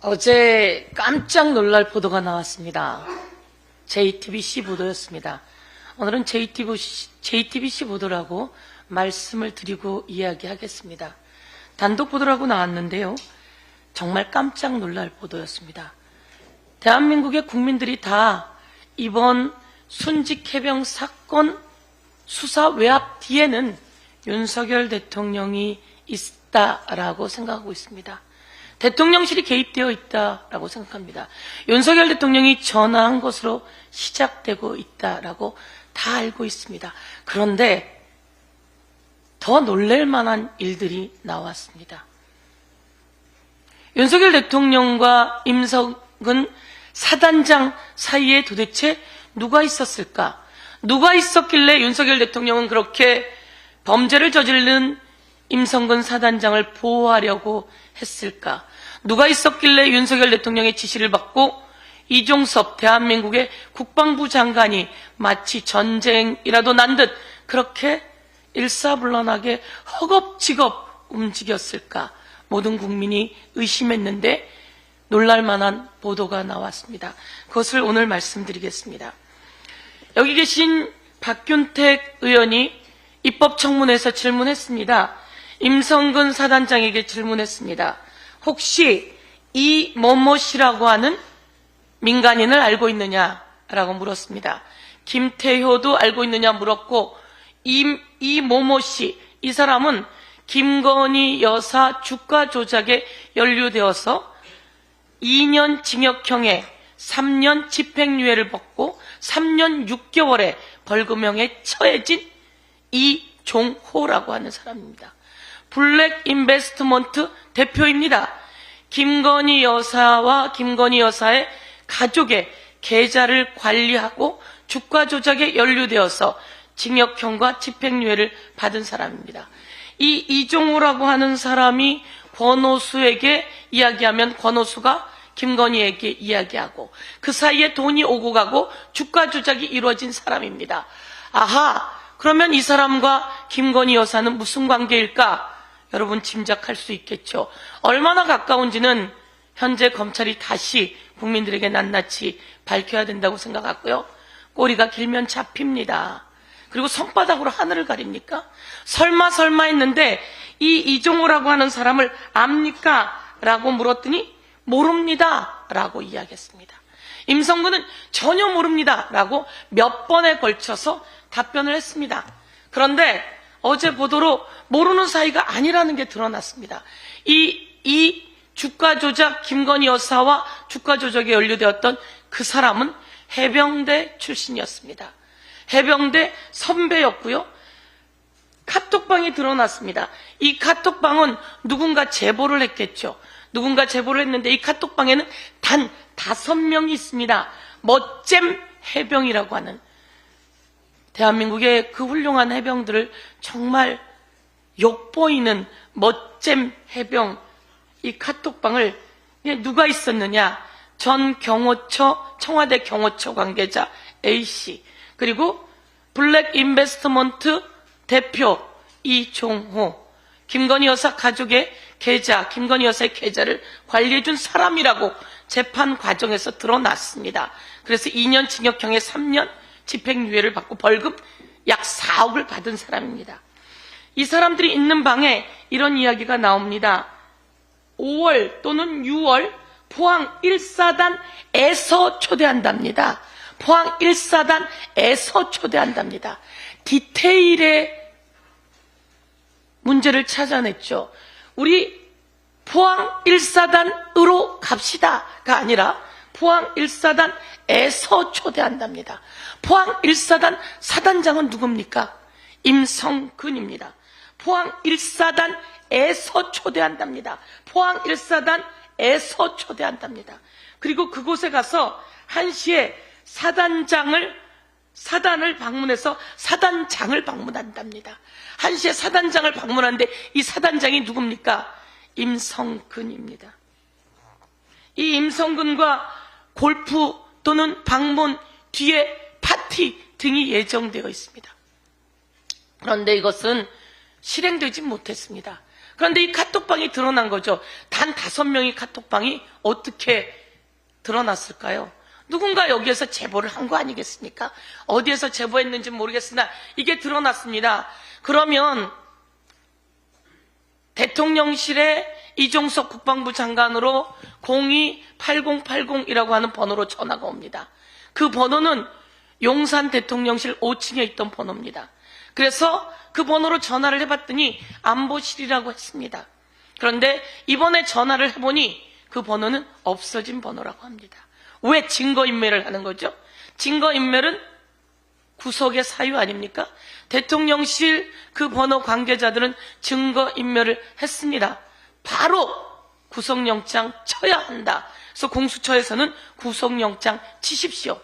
어제 깜짝 놀랄 보도가 나왔습니다. JTBC 보도였습니다. 오늘은 JTBC, JTBC 보도라고 말씀을 드리고 이야기하겠습니다. 단독 보도라고 나왔는데요. 정말 깜짝 놀랄 보도였습니다. 대한민국의 국민들이 다 이번 순직 해병 사건 수사 외압 뒤에는 윤석열 대통령이 있다라고 생각하고 있습니다. 대통령실이 개입되어 있다라고 생각합니다. 윤석열 대통령이 전화한 것으로 시작되고 있다라고 다 알고 있습니다. 그런데 더 놀랄 만한 일들이 나왔습니다. 윤석열 대통령과 임석은 사단장 사이에 도대체 누가 있었을까? 누가 있었길래 윤석열 대통령은 그렇게 범죄를 저지른 임성근 사단장을 보호하려고 했을까? 누가 있었길래 윤석열 대통령의 지시를 받고 이종섭 대한민국의 국방부 장관이 마치 전쟁이라도 난 듯 그렇게 일사불란하게 허겁지겁 움직였을까? 모든 국민이 의심했는데 놀랄만한 보도가 나왔습니다. 그것을 오늘 말씀드리겠습니다. 여기 계신 박균택 의원이 입법청문회에서 질문했습니다. 임성근 사단장에게 질문했습니다. 혹시 이 뭐뭐 씨라고 하는 민간인을 알고 있느냐라고 물었습니다. 김태효도 알고 있느냐 물었고 이, 이 모모 씨, 이 사람은 김건희 여사 주가 조작에 연루되어서 2년 징역형에 3년 집행유예를 받고 3년 6개월의 벌금형에 처해진 이종호라고 하는 사람입니다. 블랙 인베스트먼트 대표입니다. 김건희 여사와 김건희 여사의 가족의 계좌를 관리하고 주가 조작에 연루되어서 징역형과 집행유예를 받은 사람입니다. 이 이종호라고 하는 사람이 권오수에게 이야기하면 권오수가 김건희에게 이야기하고 그 사이에 돈이 오고 가고 주가 조작이 이루어진 사람입니다. 아하, 그러면 이 사람과 김건희 여사는 무슨 관계일까? 여러분 짐작할 수 있겠죠. 얼마나 가까운지는 현재 검찰이 다시 국민들에게 낱낱이 밝혀야 된다고 생각하고요. 꼬리가 길면 잡힙니다. 그리고 손바닥으로 하늘을 가립니까? 설마 설마 했는데 이 이종호라고 하는 사람을 압니까? 라고 물었더니 모릅니다. 라고 이야기했습니다. 임성근은 전혀 모릅니다. 라고 몇 번에 걸쳐서 답변을 했습니다. 그런데 어제 보도로 모르는 사이가 아니라는 게 드러났습니다. 이, 이 주가 조작 김건희 여사와 주가 조작에 연루되었던 그 사람은 해병대 출신이었습니다. 해병대 선배였고요. 카톡방이 드러났습니다. 이 카톡방은 누군가 제보를 했겠죠. 누군가 제보를 했는데 이 카톡방에는 단 다섯 명이 있습니다. 멋잼 해병이라고 하는 대한민국의 그 훌륭한 해병들을 정말 욕보이는 멋잼 해병 이 카톡방을 누가 있었느냐? 전 경호처 청와대 경호처 관계자 A씨 그리고 블랙 인베스트먼트 대표 이종호 김건희 여사 가족의 계좌 김건희 여사의 계좌를 관리해준 사람이라고 재판 과정에서 드러났습니다. 그래서 2년 징역형에 3년 집행유예를 받고 벌금 약 4억을 받은 사람입니다. 이 사람들이 있는 방에 이런 이야기가 나옵니다. 5월 또는 6월 포항 1사단에서 초대한답니다. 포항 1사단에서 초대한답니다. 디테일의 문제를 찾아냈죠. 우리 포항 1사단으로 갑시다가 아니라 포항 1사단에서 초대한답니다. 포항 1사단 사단장은 누굽니까? 임성근입니다. 포항 1사단에서 초대한답니다. 포항 1사단에서 초대한답니다. 그리고 그곳에 가서 한시에 사단장을 사단을 방문해서 사단장을 방문한답니다. 한시에 사단장을 방문하는데 이 사단장이 누굽니까? 임성근입니다. 이 임성근과 골프 또는 방문 뒤에 파티 등이 예정되어 있습니다. 그런데 이것은 실행되지 못했습니다. 그런데 이 카톡방이 드러난 거죠. 단 다섯 명의 카톡방이 어떻게 드러났을까요? 누군가 여기에서 제보를 한 거 아니겠습니까? 어디에서 제보했는지 모르겠으나 이게 드러났습니다. 그러면 대통령실에 이종석 국방부 장관으로 028080이라고 하는 번호로 전화가 옵니다. 그 번호는 용산 대통령실 5층에 있던 번호입니다. 그래서 그 번호로 전화를 해봤더니 안보실이라고 했습니다. 그런데 이번에 전화를 해보니 그 번호는 없어진 번호라고 합니다. 왜 증거인멸을 하는 거죠? 증거인멸은 구속의 사유 아닙니까? 대통령실 그 번호 관계자들은 증거인멸을 했습니다. 바로 구속영장 쳐야 한다. 그래서 공수처에서는 구속영장 치십시오.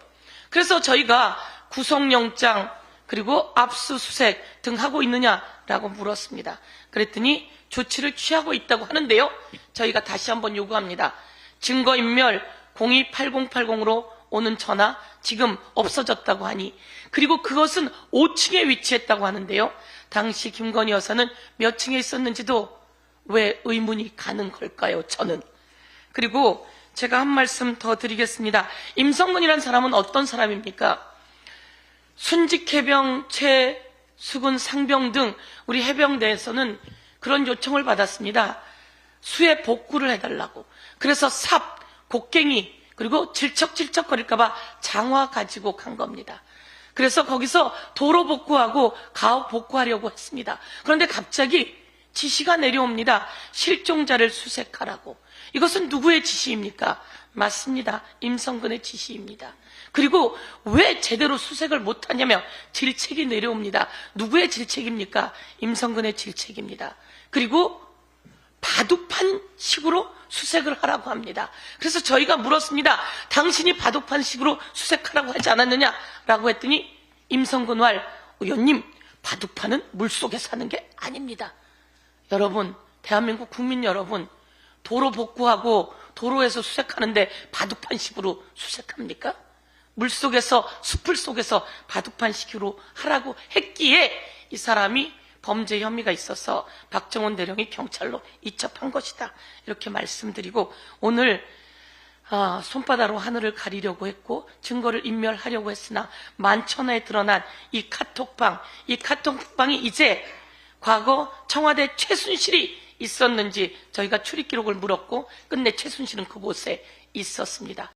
그래서 저희가 구속영장 그리고 압수수색 등 하고 있느냐라고 물었습니다. 그랬더니 조치를 취하고 있다고 하는데요. 저희가 다시 한번 요구합니다. 증거인멸 028080으로 오는 전화 지금 없어졌다고 하니 그리고 그것은 5층에 위치했다고 하는데요. 당시 김건희 여사는 몇 층에 있었는지도 왜 의문이 가는 걸까요? 저는. 그리고 제가 한 말씀 더 드리겠습니다. 임성근이라는 사람은 어떤 사람입니까? 순직해병, 최수근, 상병 등 우리 해병대에서는 그런 요청을 받았습니다. 수해 복구를 해달라고. 그래서 삽, 곡괭이, 그리고 질척질척 거릴까봐 장화 가지고 간 겁니다. 그래서 거기서 도로 복구하고 가옥 복구하려고 했습니다. 그런데 갑자기 지시가 내려옵니다. 실종자를 수색하라고. 이것은 누구의 지시입니까? 맞습니다. 임성근의 지시입니다. 그리고 왜 제대로 수색을 못하냐면 질책이 내려옵니다. 누구의 질책입니까? 임성근의 질책입니다. 그리고 바둑판 식으로 수색을 하라고 합니다. 그래서 저희가 물었습니다. 당신이 바둑판 식으로 수색하라고 하지 않았느냐? 라고 했더니 임성근 왈 의원님 바둑판은 물속에 사는 게 아닙니다. 여러분 대한민국 국민 여러분 도로 복구하고 도로에서 수색하는데 바둑판 식으로 수색합니까? 물 속에서 숲을 속에서 바둑판 식으로 하라고 했기에 이 사람이 범죄 혐의가 있어서 박정원 대령이 경찰로 이첩한 것이다. 이렇게 말씀드리고 오늘 아, 손바닥으로 하늘을 가리려고 했고 증거를 인멸하려고 했으나 만천하에 드러난 이 카톡방, 이 카톡방이 이제 과거 청와대 최순실이 있었는지 저희가 출입 기록을 물었고 끝내 최순실은 그곳에 있었습니다.